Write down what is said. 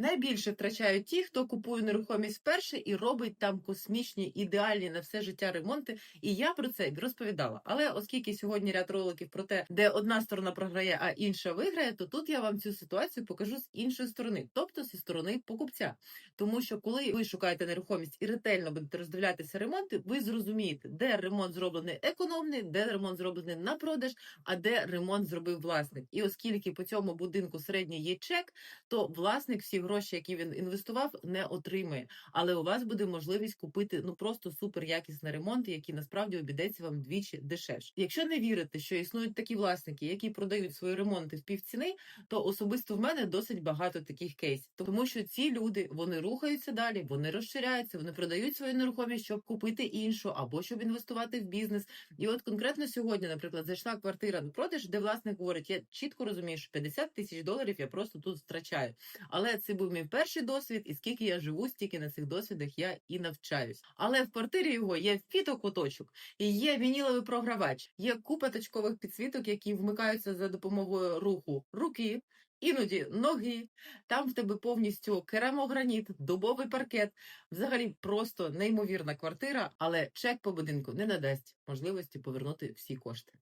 Найбільше втрачають ті, хто купує нерухомість вперше і робить там космічні, ідеальні на все життя ремонти. І я про це розповідала. Але оскільки сьогодні ряд роликів про те, де одна сторона програє, а інша виграє, то тут я вам цю ситуацію покажу з іншої сторони, тобто зі сторони покупця. Тому що коли ви шукаєте нерухомість і ретельно будете роздивлятися ремонти, ви зрозумієте, де ремонт зроблений економний, де ремонт зроблений на продаж, а де ремонт зробив власник. І оскільки по цьому будинку середній є чек, то власник всі гроші, які він інвестував, не отримає. Але у вас буде можливість купити ну просто супер якісний ремонт, який насправді обійдеться вам двічі дешевше. Якщо не вірите, що існують такі власники, які продають свої ремонти в півціни, то особисто в мене досить багато таких кейсів, тому що ці люди вони рухаються далі, вони розширяються, вони продають свою нерухомість, щоб купити іншу або щоб інвестувати в бізнес. І от конкретно сьогодні, наприклад, зайшла квартира на продаж, де власник говорить: я чітко розумію, що 50 тисяч доларів я просто тут втрачаю. Але це був мій перший досвід, і скільки я живу, стільки на цих досвідах я і навчаюсь. Але в квартирі його є фітокуточок, і є вініловий програвач, є купа точкових підсвіток, які вмикаються за допомогою руху руки. Іноді ноги, там в тебе повністю керамограніт, дубовий паркет. Взагалі просто неймовірна квартира, але чек по будинку не надасть можливості повернути всі кошти.